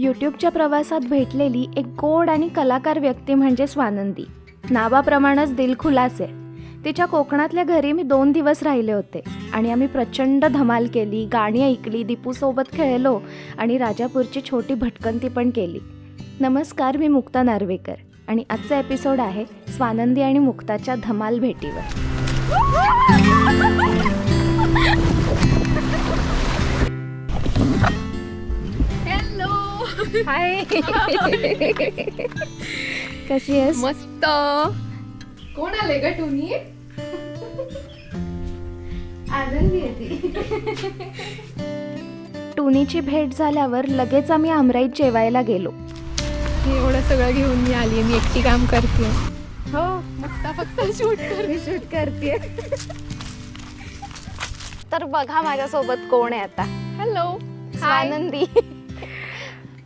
यूट्यूबच्या प्रवासात भेटलेली एक गोड आणि कलाकार व्यक्ती म्हणजे स्वानंदी. नावाप्रमाणेच दिलखुलास आहे तिच्या कोकणातल्या घरी मी दोन दिवस राहिले होते आणि आम्ही प्रचंड धमाल केली गाणी ऐकली दीपूसोबत खेळलो आणि राजापूरची छोटी भटकंती पण केली. नमस्कार मी मुक्ता नार्वेकर आणि आजचा एपिसोड आहे स्वानंदी आणि मुक्ताच्या धमाल भेटीवर. हाय. कशी आहेस? मस्त. कोण आले ग टुनी? आनंदी टुनीची भेट झाल्यावर लगेच आम्ही आमराईत जेवायला गेलो. एवढं सगळं घेऊन मी आली मी एकटी काम करते हो मुक्ता फक्त शूट कर शूट करते तर बघा माझ्यासोबत कोण आहे आता. हॅलो स्वानंदी.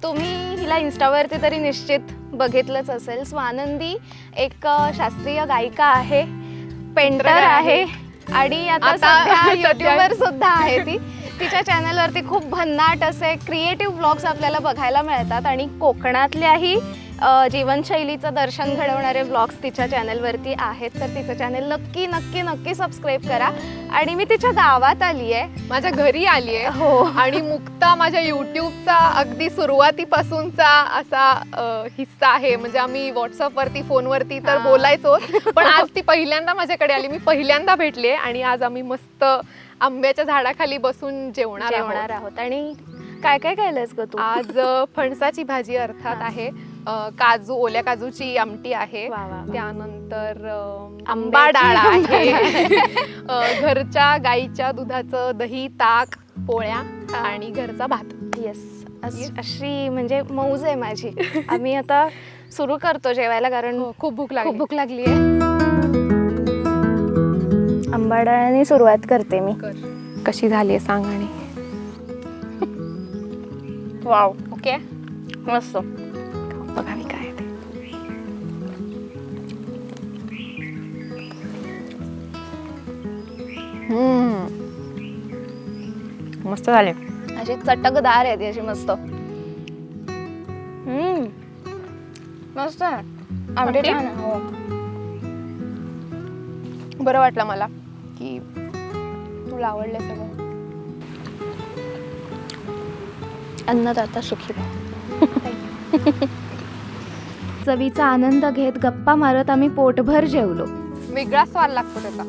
तुम्ही हिला इन्स्टावरती तरी निश्चित बघितलंच असेल स्वानंदी एक शास्त्रीय गायिका आहे पेंटर आहे. आणि आता सध्या युट्यूबर सुद्धा आहे ती तिच्या चॅनलवरती खूप भन्नाट असे क्रिएटिव्ह ब्लॉग्स आपल्याला बघायला मिळतात आणि कोकणातल्याही जीवनशैलीचं दर्शन घडवणारे ब्लॉग्स तिच्या चॅनलवरती आहेत. तर तिचं चॅनल नक्की नक्की नक्की सबस्क्राईब करा. आणि मी तिच्या गावात आली आहे माझ्या घरी आली आहे हो. आणि मुक्ता माझ्या युट्यूबचा अगदी सुरुवातीपासूनचा असा हिस्सा आहे. म्हणजे आम्ही व्हॉट्सअपवरती फोनवरती तर हा. बोलायचो पण आज ती पहिल्यांदा माझ्याकडे आली. मी पहिल्यांदा भेटले आणि आज आम्ही मस्त आंब्याच्या झाडाखाली बसून जेवणार आहोत. जेवणार आहोत. आणि काय काय केलंस ग तू? आज फणसाची भाजी अर्थात हा. आहे. अ, काजू ओल्या काजूची आमटी आहे. वा, वा, वा. त्यानंतर अ, आंबा डाळ आहे. अ, घरच्या गाईच्या दुधाचं दही ताक पोळ्या. आणि घरचा भात. Yes Yes. अशी म्हणजे मौज आहे माझी. आम्ही आता सुरू करतो जेवायला कारण हो, खूप भूक खूप लागली भूक लागली आहे. आंबाडाळ्याने सुरुवात करते मी. कर. कशी झाली सांग आणि. वाव ओके मस्त. बघावी काय आहे ते. हम्म. मस्त झाले अशी चटकदार आहे ती अशी मस्त हम्म. मस्त आहे आमटी आमटी? छान आहे, हो बरं वाटलं मला की तुला आवडलं सगळं अन्नदाता सुखी. चवीचा आनंद घेत गप्पा मारत आम्ही पोटभर जेवलो. वेगळा स्वाद लागतो त्याचा.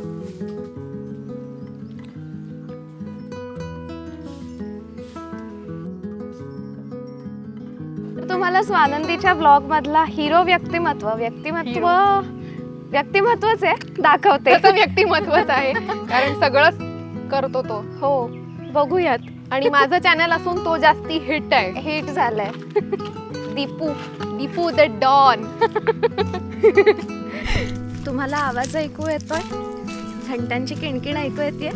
तुम्हाला स्वानंदीच्या ब्लॉग मधला हिरो व्यक्तिमत्व व्यक्तिमत्व. व्यक्तिमत्वच आहे दाखवते. त्याचं व्यक्तिमत्वच आहे. कारण सगळंच करतो तो. हो बघूयात. आणि माझं चॅनल असून तो जास्ती हिट आहे. हिट झालंय. Deepu Deepu the don. तुम्हाला आवाज ऐकू येतोय? घंटांची किणकिण ऐकू येते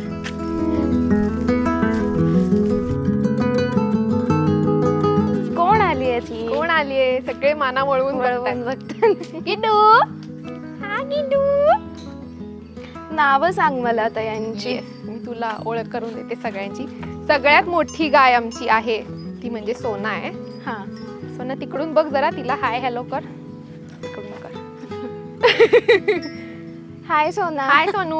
कोण आली आहे ती? कोण आलीये सगळे माना वळवून वळवून. बघतात गिडू हा गिडू नाव सांग मला आता यांची. मी तुला ओळख करून देते सगळ्यांची. सगळ्यात मोठी गाय आमची आहे. ती म्हणजे सोना आहे. हा. सोना तिकडून बघ जरा तिला हाय हॅलो कर. तिकडून कर. हाय सोना. हाय सोनू.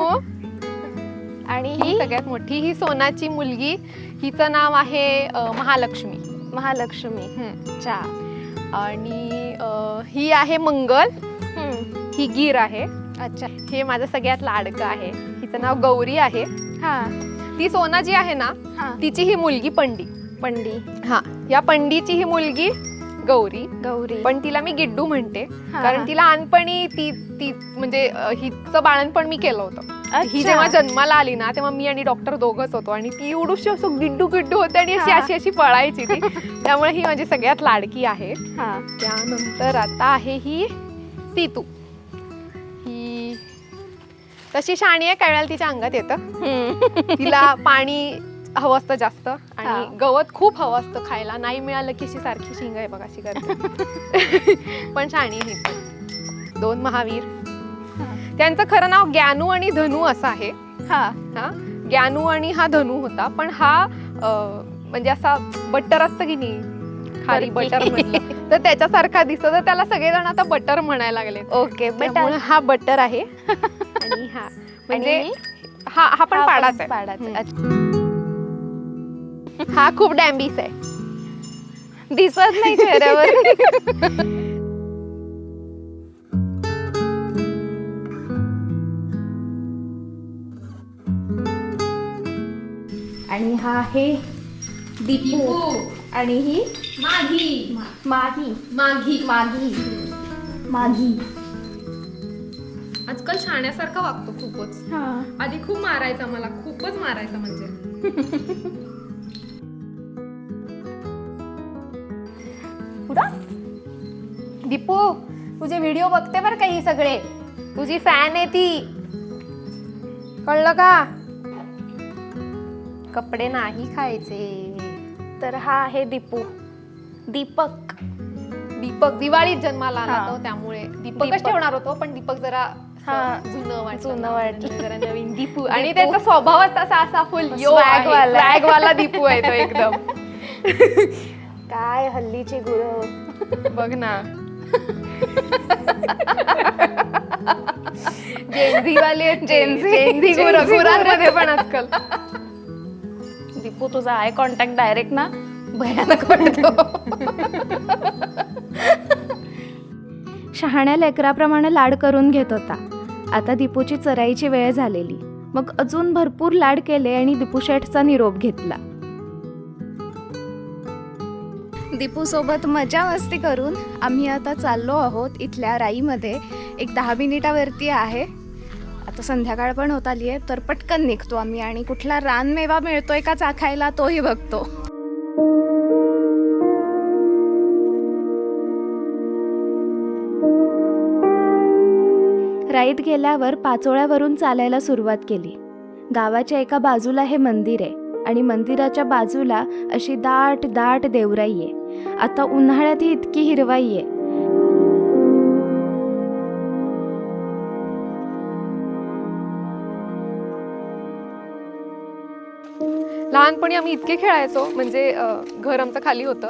आणि ही सगळ्यात मोठी ही सोनाची मुलगी. हिचं नाव आहे अ, महालक्ष्मी. महालक्ष्मी. हम्म. चा आणि अ, ही आहे मंगल. हम्म. ही गीर आहे. अच्छा. हे माझं सगळ्यात लाडकं आहे. हिचं नाव गौरी आहे. हा. ती सोना जी आहे ना हा. तिची ही मुलगी पंडी. पंडी. हा. या पंडीची ही मुलगी गौरी. गौरी. पण तिला मी गिड्डू म्हणते. कारण. तिला लहानपणी ती ती म्हणजे अ, हिचं बाळणपण मी केलं होतं. ही अच्छा. जेव्हा जन्माला आली ना तेव्हा मी आणि डॉक्टर दोघच होतो. आणि ती एवढूशी असं गिड्डू गिड्डू होते आणि अशी हा. अशी अशी पळायची ती. त्यामुळे ही माझी सगळ्यात लाडकी आहे. हा. त्यानंतर आता आहे ही सीतू. ही तशी शाणी आहे काय वेळेला तिच्या अंगात येतं. हम्म. तिला पाणी हवं असतं जास्त. हा. आणि गवत खूप हवं असतं खायला. नाही मिळालं की अशी सारखी शिंग आहे बघा अशी करते. पण शाणी ही पण दोन महावीर. त्यांचं खरं नाव ज्ञानू आणि धनू असं आहे. हा. हा. ज्ञानू आणि हा धनू होता. पण हा अं, म्हणजे असा बट्टर असतं की नाही? खारी Turkey. बटर म्हणलं. तर त्याच्यासारखा दिसतो. तर त्याला सगळेजण आता बटर म्हणायला लागले ओके. त्यामुळे हा बटर आहे. आणि हा. म्हणजे हा हा पण पाडाच आहे. पाडाच हम्म. हा खूप डॅम्बिस आहे. दिसत नाही चेहऱ्यावर. आणि हा आहे दीपू आणि ही मागी माही मागी मागी मागी आजकाल शाण्यासारखा वागतो खूपच. हा. आधी खूप मारायचा मला खूपच मारायचा म्हणजे. दीपू तुझे व्हिडिओ बघते बरं का ही सगळे तुझी फॅन आहे ती कळलं का कपडे नाही खायचे तर हा आहे दीपू दीपक दीपक दिवाळीत जन्माला आला हा. तो त्यामुळे दीपकच दीपक. ठेवणार होतो पण दीपक जरा असं हा. जुनं वाटलं जुनं ना, वाटलं. जरा नवीन दीपू आणि दीपू. त्याचा स्वभावच तसा असा फुल Swag वाला. स्वॅग वाला दीपू आहे तो एकदम काय हल्लीची गुरु बघ ना जेनझी वाले. Gen Z Z. गुरांमध्ये पण आजकाल. दीपू तुझा आय कॉन्टॅक्ट डायरेक्ट ना? भयानक वाटतो. शहाण्या लेकराप्रमाणे लाड करून घेत होता. आता दीपूची चराईची वेळ झालेली. मग अजून भरपूर लाड केले आणि दीपू शेठचा निरोप घेतला. दीपूसोबत मजा मस्ती करून आम्ही आता चाललो आहोत इथल्या राईमध्ये. एक दहा मिनिटावरती आहे. आता संध्याकाळ पण होत आली आहे तर पटकन निघतो आम्ही आणि कुठला रानमेवा मिळतोय का चाखायला तोही बघतो. राईत गेल्यावर पाचोळ्यावरून चालायला सुरुवात केली. गावाच्या एका बाजूला हे मंदिर आहे. आणि मंदिराच्या बाजूला अशी दाट दाट देवराई आहे. आता उन्हाळ्यात ही इतकी हिरवाई आहे. लहानपणी आम्ही इतके खेळायचो म्हणजे घर आमचं खाली होतं.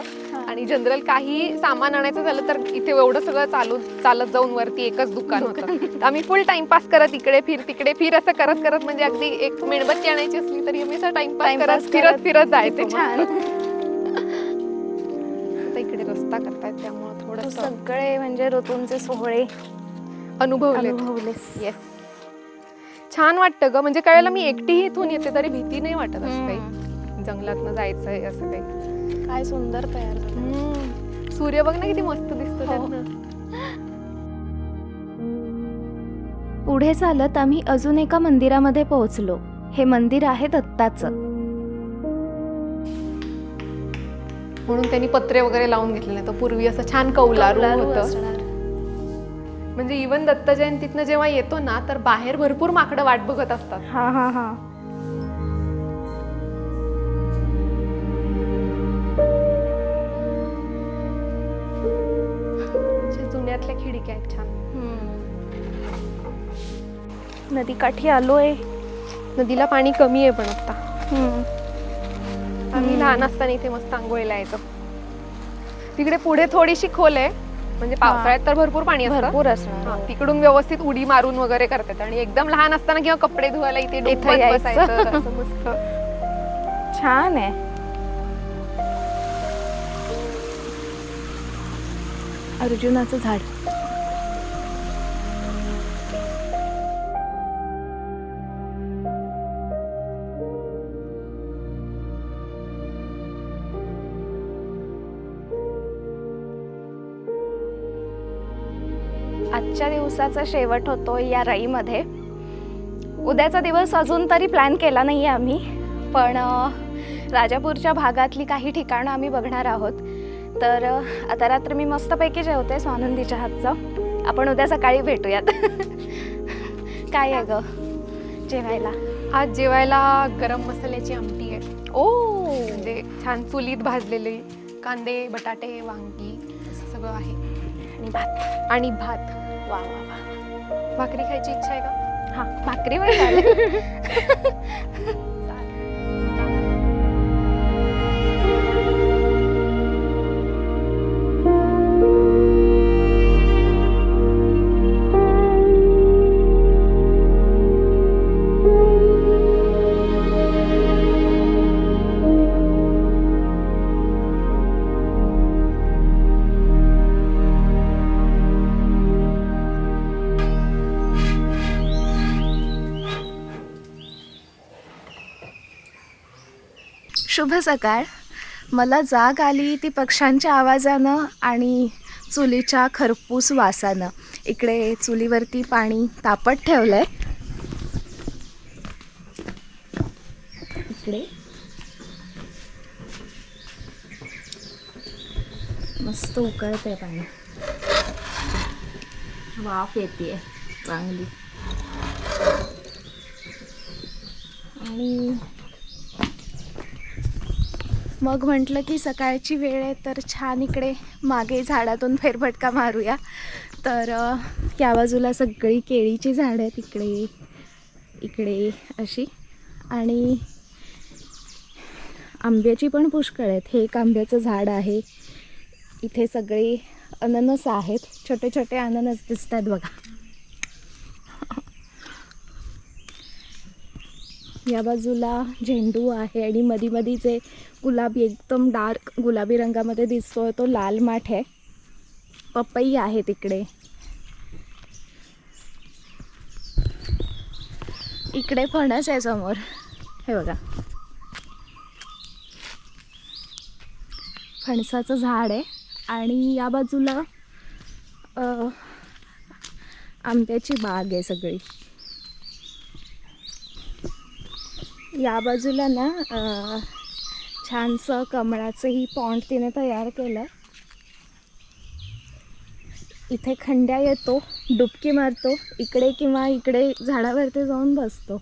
आणि जनरल काही सामान आणायचं झालं तर इथे एवढं सगळं चालू चालत जाऊन वरती एकच दुकान होतं. आम्ही फुल टाइमपास करत इकडे फिर तिकडे फिर असं करत करत म्हणजे अगदी एक मेणबत्ती आणायची असली तरी आम्ही असं टाइमपास करत फिरत. फिरत जायचे. छान. आता इकडे रस्ता करतायत त्यामुळे तू थोडस सगळे म्हणजे ऋतूंचे सोहळे अनुभवले येस छान वाटतं ग. म्हणजे कळलं मी एकटी इथून येते तरी भीती नाही वाटत असं काही. जंगलातनं जायचंय असं काही. काय सुंदर तयार झालं. सूर्य बघ ना किती मस्त दिसतो हो. त्यातनं पुढे चालत आम्ही अजून एका मंदिरामध्ये पोहोचलो. हे मंदिर आहे दत्ताचं. म्हणून त्यांनी पत्रे वगैरे लावून घेतले नाही तर पूर्वी असं छान कौलारू होतं. असणार. म्हणजे इवन दत्त जयंतीतनं जेव्हा येतो ना तर बाहेर भरपूर माकडं वाट बघत असतात. हा हा हा. नदी काठी आलोय. नदीला पाणी कमी आहे पण आता. हम्म. आम्ही लहान असताना इथे मस्त आंघोळीला यायचो. तिकडे पुढे थोडीशी खोल आहे. म्हणजे पावसाळ्यात तर भरपूर पाणी असतं. भरपूर असणार. हा, तिकडून व्यवस्थित उडी मारून वगैरे करतात. आणि एकदम लहान असताना किंवा कपडे धुवायला इथे. बसायचं. मस्त. छान आहे. अर्जुनाचं झाड. आजच्या दिवसाचा शेवट होतो या राईमध्ये. उद्याचा दिवस अजून तरी प्लॅन केला नाही आहे आम्ही पण राजापूरच्या भागातली काही ठिकाणं आम्ही बघणार आहोत. तर आता रात्री मी मस्तपैकी जेवते स्वानंदीच्या हातचं. आपण उद्या सकाळी भेटूयात. काय आहे ग? जेवायला? आज जेवायला गरम मसाल्याची आमटी आहे. ओ! म्हणजे छान चुलीत भाजलेले कांदे बटाटे वांगी असं सगळं आहे. आणि भात. आणि भात. वा वा वा. भाकरी खायची इच्छा आहे का? हा. भाकरी पण चालेल. शुभ सकाळ. मला जाग आली ती पक्ष्यांच्या आवाजानं आणि चुलीच्या खरपूस वासानं. इकडे चुलीवरती पाणी तापत आहे इकडे. मस्त उकळते पाणी. वाफ येते चांगली. आणि मग म्हटलं की सकाळची वेळ आहे तर छान इकडे मागे झाडातून फेरफटका मारूया. तर या बाजूला सगळी केळीची झाडं आहेत इकडे इकडे अशी. आणि आंब्याची पण पुष्कळ आहेत. हे एक आंब्याचं झाड आहे. इथे सगळे अननस आहेत. छोटे छोटे अननस दिसत आहेत बघा. या बाजूला झेंडू आहे आणि मधी मधी जे गुलाबी एकदम डार्क गुलाबी रंगामध्ये दिसतोय तो लाल माठ आहे. पपई आहे तिकडे. इकडे फणस आहे समोर. हे बघा. फणसाचं झाड आहे आणि या बाजूला आंब्याची बाग आहे सगळी. या बाजूला ना छानसं कमळाचंही पॉन्ड तिने तयार केलं. इथे खंड्या येतो डुबकी मारतो इकडे किंवा इकडे झाडावरती जाऊन बसतो.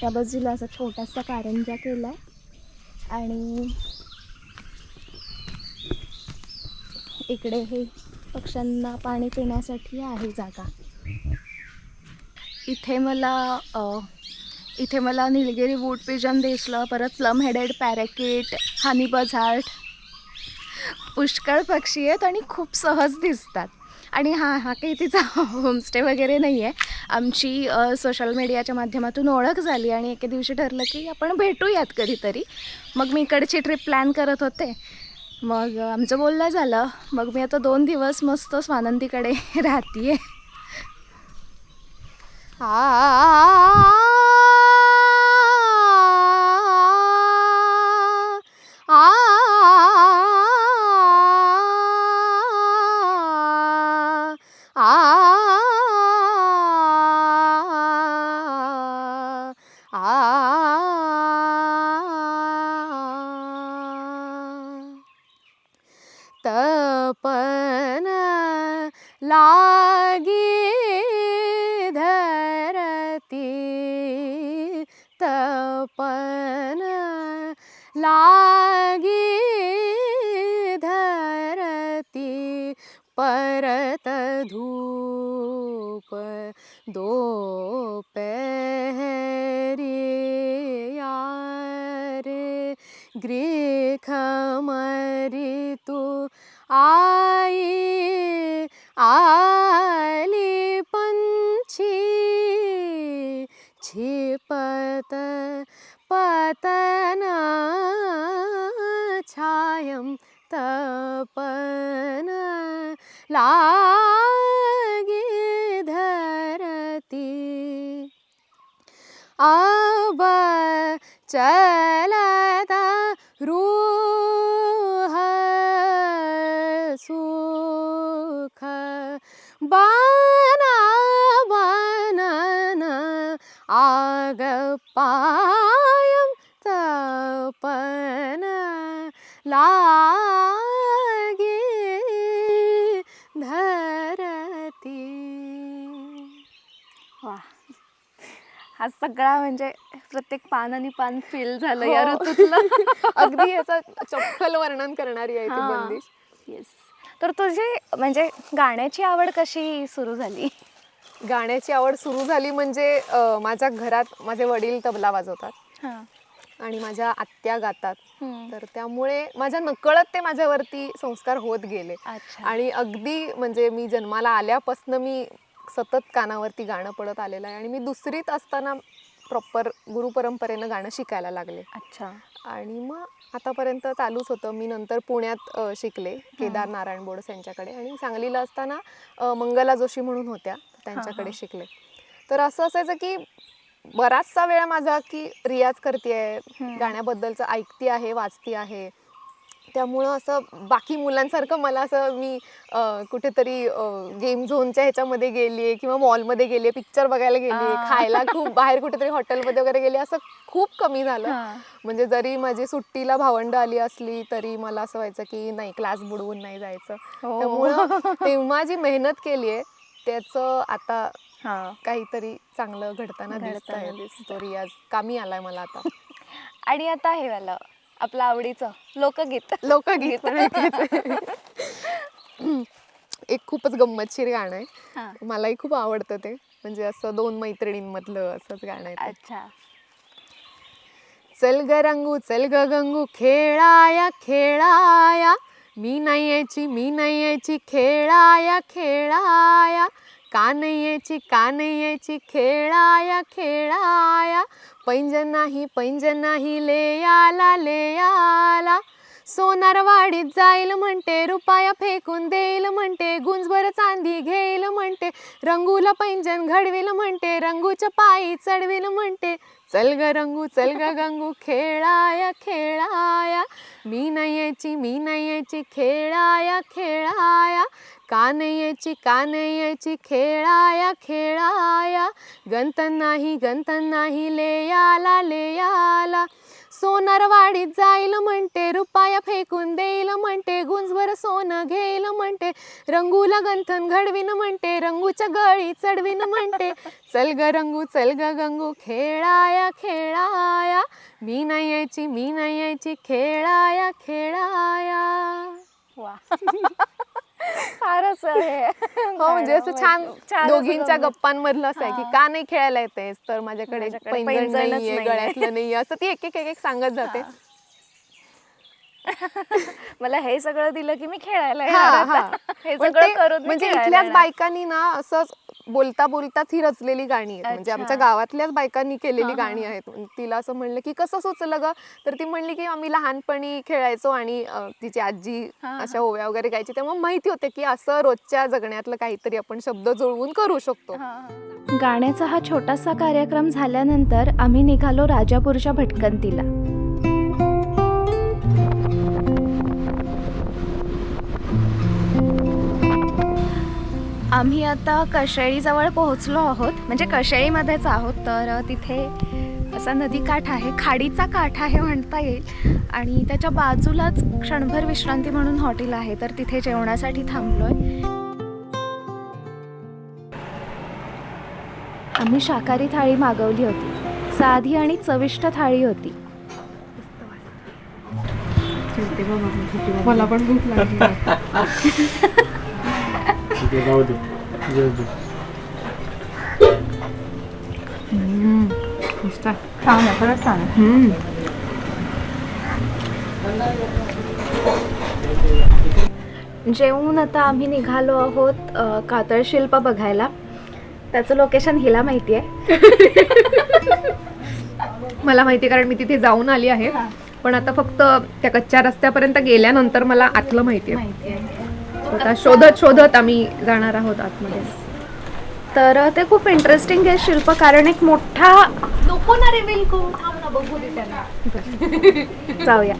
त्या बाजूला असा छोटासा कारंजा केला आणि इकडे हे पक्ष्यांना पाणी पिण्यासाठी आहे जागा. इथे मला इथे मला निलगिरी वूड पिजन दिसलं परत प्लम हेडेड पॅरेकिट हानी बझार्ट पुष्कळ पक्षी आहेत आणि खूप सहज दिसतात. आणि हां हा काही तिचा होमस्टे वगैरे नाही आहे आमची सोशल मीडियाच्या माध्यमातून ओळख झाली आणि एके दिवशी ठरलं की आपण भेटूयात कधीतरी. मग मी इकडची ट्रिप प्लॅन करत होते. मग आमचं बोलणं झालं. मग मी आता दोन दिवस मस्त स्वानंदीकडे राहते आहे तपन परत धूप दो रे ग्रीख मरी तू आई आली पंछी छिपत पतना छायम तपना लागी धरती। अब चलता रूह सुख बना बनन आग पा हा सगळा म्हणजे प्रत्येक पान आणि पान फील झालं या हो. ऋतूतलं. अगदी याचं चपखल वर्णन करणारी आहे ती. बंदिश. येस तर तुझी म्हणजे गाण्याची आवड कशी सुरू झाली? गाण्याची आवड सुरू झाली म्हणजे माझ्या घरात माझे वडील तबला वाजवतात हां. आणि माझ्या आत्या गातात. तर त्यामुळे माझ्या नकळत ते माझ्यावरती संस्कार होत गेले. आणि अगदी म्हणजे मी जन्माला आल्यापासनं मी सतत कानावरती गाणं पडत आलेलं आहे आणि मी दुसरीत असताना प्रॉपर गुरुपरंपरेनं गाणं शिकायला लागले. अच्छा. आणि मग आतापर्यंत चालूच होतं. मी नंतर पुण्यात शिकले केदार नारायण बोडस यांच्याकडे आणि सांगलीला असताना मंगला जोशी म्हणून होत्या त्यांच्याकडे. शिकले. तर असं असायचं की बराचसा वेळ माझा की रियाज करते. गाण्याबद्दलचं ऐकते आहे वाचते आहे. त्यामुळं असं बाकी मुलांसारखं मला असं मी कुठेतरी गेम झोनच्या ह्याच्यामध्ये गेली आहे किंवा मॉलमध्ये गेली आहे पिक्चर बघायला गेली आहे. खायला खूप बाहेर कुठेतरी हॉटेलमध्ये वगैरे गेली असं खूप कमी झालं. म्हणजे जरी माझी सुट्टीला भावंड आली असली तरी मला असं व्हायचं की नाही क्लास बुडवून नाही जायचं हो. त्यामुळं तेव्हा जी मेहनत केली आहे त्याचं आता. काहीतरी चांगलं घडताना दिसत आहे. तो रियाज कामी आलाय मला आता आणि आता हे वालं आपलं आवडीचं. लोकगीत लोकगीत पण. एक खूपच गंमतशीर गाणं आहे. मलाही खूप आवडतं ते. म्हणजे असं दोन मैत्रिणींमधलं असंच गाणं आहे. अच्छा. चल ग रंगू चल ग गंगू खेळाया खेळाया. मी नाही यायची मी नाही यायची खेळाया खेळाया. का नाही यायची का नाही यायची खेळाया खेळाया. पैंजण नाही पैंजण नाही ले आला ले आला. सोनारवाडीत जाईल म्हणते रुपया फेकून देईल म्हणते गुंजभर चांदी घेईल म्हणते. रंगूला पैंजण घडविल म्हणते रंगूच्या पायी चढविल म्हणते. चल ग रंगू चल ग गंगू खेळाया खेळाया. मी नाही यायची मी नाही यायची खेळाया खेळाया. का नाही यायची का नाही यायची खेळाया खेळाया. गंत नाही गंत नाही ले आला ले आला सोनारवाडीत जाईल म्हणते रुपया फेकून देईल म्हणते गुंजभर सोनं घेईल म्हणते रंगूला गंथन घडविन म्हणते रंगूच्या गळी चढविन म्हणते चल ग रंगू चल ग गंगू खेळाया खेळाया मी नाही यायची मी नाही यायची खेळाया खेळाया. वा. फारच आहे हो म्हणजे असं छान छान दोघींच्या गप्पांमधलं असं आहे की हा. का नाही खेळायला येतेस तर माझ्याकडे माझ्याकडे पैंजण पैंजणच नाहीये नाहीये. गळ्यातलं नाहीये असं ती एक एक एक एक सांगत जाते हा. मला हे सगळं दिलं की मी खेळायला हा, येणार हा. आता. हे पण सगळं ते करून मी म्हणजे खेळायला इथल्याच येणार. बायकांनी ना असंच बोलता बोलताच ही रचलेली गाणी आहेत. म्हणजे अच्छा. आमच्या गावातल्याच बायकांनी केलेली हा, हा, गाणी आहेत. तिला असं म्हणलं की कसं सुचलं ग? तर ती म्हणली की आम्ही लहानपणी खेळायचो आणि अं, तिची आजी हा, हा. अशा ओव्या वगैरे गायची. तेव्हा माहिती होते की असं रोजच्या जगण्यातलं काहीतरी आपण शब्द जुळवून करू शकतो. हा, हा. गाण्याचा हा छोटासा कार्यक्रम झाल्यानंतर आम्ही निघालो राजापूरच्या भटकंतीला. आम्ही आता कशेळीजवळ पोहोचलो आहोत. म्हणजे कशेळीमध्येच आहोत तर तिथे असा नदीकाठ आहे. खाडीचा काठ आहे म्हणता येईल. आणि त्याच्या बाजूलाच क्षणभर विश्रांती म्हणून हॉटेल आहे तर तिथे जेवणासाठी थांबलो आहे आम्ही शाकाहारी थाळी मागवली होती. साधी आणि चविष्ट थाळी होती. मला पण भूक लागली. जाऊ दे. दे. छान आहे खरंच छान आहे. जेवून आता आम्ही निघालो आहोत अ, कातळ शिल्प बघायला. त्याचं लोकेशन हिला माहिती आहे मला माहिती आहे कारण मी तिथे जाऊन आली आहे. पण आता फक्त त्या कच्च्या रस्त्यापर्यंत गेल्यानंतर मला आतलं माहिती आहे माहिती आहे आता शोधत शोधत आम्ही जाणार आहोत आतमध्ये. तर ते खूप इंटरेस्टिंग आहे शिल्प कारण एक मोठा नको ना रिव्हील करू थांब ना बघू दे त्यांना जाऊया.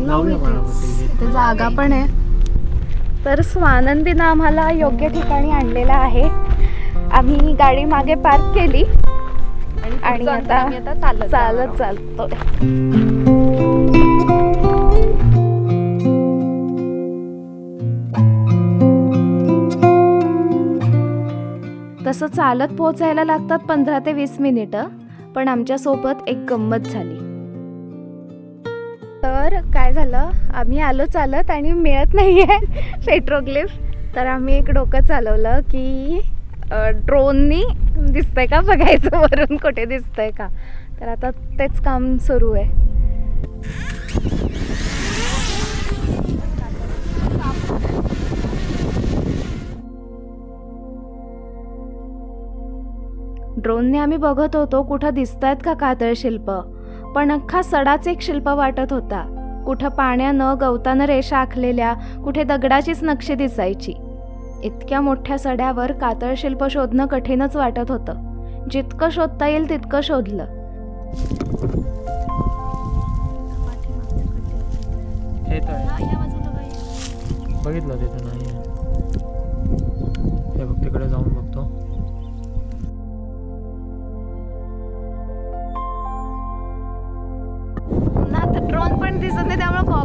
इथे जागा पण आहे. तर स्वानंदीनं आम्हाला योग्य ठिकाणी आणलेलं आहे. आम्ही गाडी मागे पार्क केली. आणि आता आम्ही आता चालत जाणार चालत आहोत. चालतो तसं चालत पोहोचायला लागतात पंधरा ते वीस मिनिटं पण आमच्यासोबत एक गंमत झाली. तर काय झालं? आम्ही आलो चालत आणि मिळत नाही आहे पेट्रोग्लिफ. तर आम्ही एक डोकं चालवलं की ड्रोननी दिसतंय का बघायचं? वरून कुठे दिसतंय का? तर आता तेच काम सुरू आहे. ड्रोनने आम्ही बघत होतो कुठं दिसत आहेत का कातळ शिल्प पण अख्खा सडाच एक शिल्प वाटत होता. कुठं पाण्यानं गवतानं रेषा आखलेल्या कुठे दगडाचीच नक्षी दिसायची. इतक्या मोठ्या सड्यावर कातळ शिल्प शोधणं कठीणच वाटत होतं. जितकं शोधता येईल तितकं शोधलं. बघितलं तिथं नाही आहे. हे बघ तिकडे जाऊन बघतो.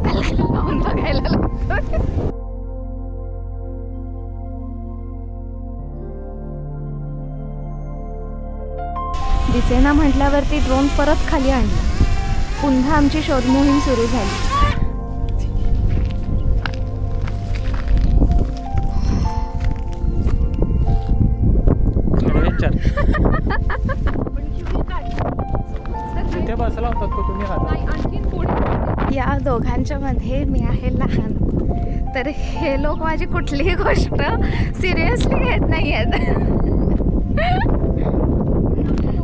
लावून बघायला लागतो दिसेना म्हटल्यावरती ड्रोन परत खाली आणला. पुन्हा आमची शोधमोहीम सुरू झाली. तिथे बसला होतात का तुम्ही आणखीन पुढे या दोघांच्या मध्ये मी आहे लहान. तर हे लोक माझी कुठलीही गोष्ट सिरियसली घेत नाही आहेत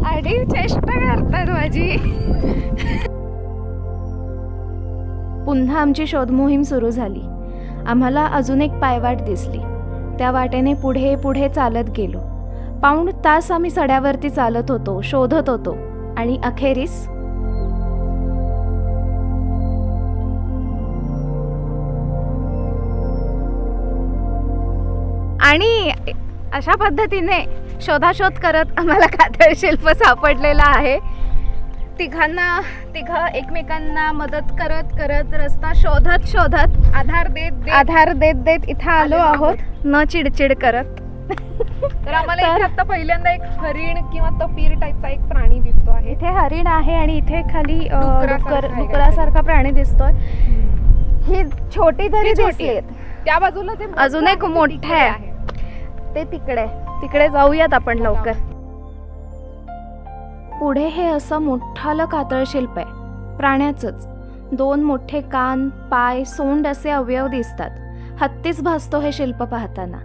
आणि चेष्टा करतात माझी. पुन्हा आमची शोधमोहीम सुरू झाली. आम्हाला अजून एक पायवाट दिसली. त्या वाटेने पुढे पुढे चालत गेलो. पाऊण तास आम्ही सड्यावरती चालत होतो शोधत होतो. आणि अखेरीस आणि अशा पद्धतीने शोधाशोध करत आम्हाला कातळ शिल्प सापडलेलं आहे. तिघांना तिघ एकमेकांना मदत करत करत रस्ता शोधत शोधत आधार देत आधार देत देत इथं आलो आहोत. न चिडचिड करत. तर आम्हाला इथे आता पहिल्यांदा एक हरिण किंवा तपीर टाईपचा एक प्राणी दिसतो आहे. इथे हरिण आहे आणि इथे खाली डुकरासारखं प्राणी दिसतोय. ही छोटी तरी छोटी. दिसली आहे. त्या बाजूला अजून एक मोठं आहे. ते तिकडे. तिकडे जाऊयात आपण लवकर. पुढे हे असं मोठालं कातळ शिल्प आहे. प्राण्याचंच. दोन मोठे कान पाय सोंड असे अवयव दिसतात. हत्तीच भासतो हे शिल्प पाहताना.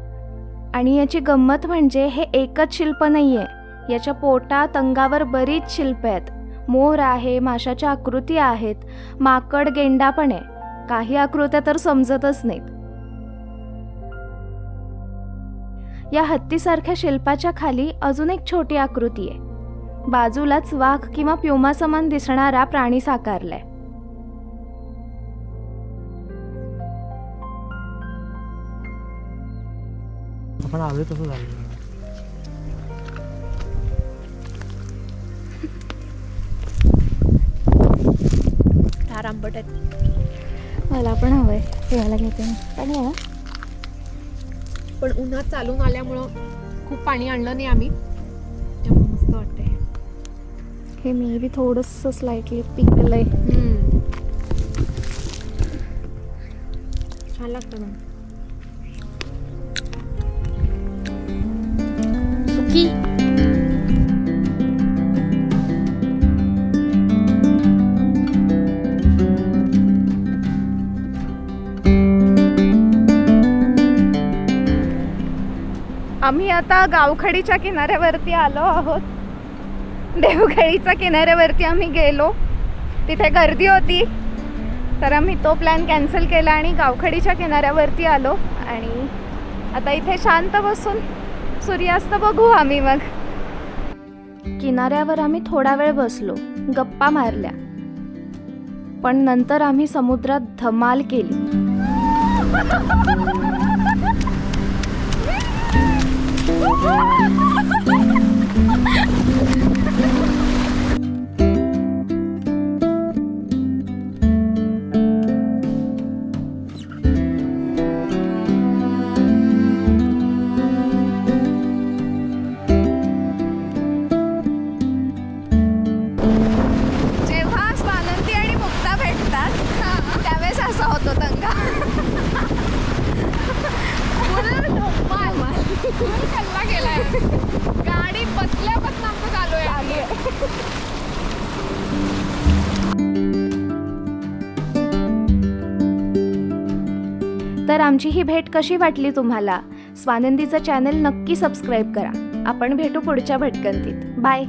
आणि याची गंमत म्हणजे हे एकच शिल्प नाही आहे याच्या पोटात अंगावर बरीच शिल्प आहेत. मोर आहे माशाच्या आकृती आहेत. माकड गेंडा पण आहे. काही आकृत्या तर समजतच नाहीत. या हत्तीसारख्या शिल्पाच्या खाली अजून एक छोटी आकृती आहे. बाजूलाच वाघ किंवा प्युमा समान दिसणारा प्राणी साकारलाय. आपण आलोय तसं झालं. फार आंबट आहेत. मला पण हवंय. पिवायला घेते मी. पण हवं? पण उन्हात चालून आल्यामुळं खूप पाणी आणलं नाही आम्ही. त्यामुळे मस्त वाटतंय. हे मी बी थोडंसं स्लाइटली पिकलंय. छान लागतं ना आम्ही आता गावखडीच्या किनाऱ्यावरती आलो आहोत. देवखडीच्या किनाऱ्यावरती आम्ही गेलो. तिथे गर्दी होती. तर आम्ही तो प्लॅन कॅन्सल केला आणि गावखडीच्या किनाऱ्यावरती आलो. आणि आता इथे शांत बसून सूर्यास्त बघू आम्ही मग. किनाऱ्यावर आम्ही थोडा वेळ बसलो. गप्पा मारल्या. पण नंतर आम्ही समुद्रात धमाल केली. Ah! आमची ही भेट कशी वाटली तुम्हाला? स्वानंदीचं चॅनल नक्की सबस्क्राईब करा. आपण भेटू पुढच्या भटकंतीत. बाय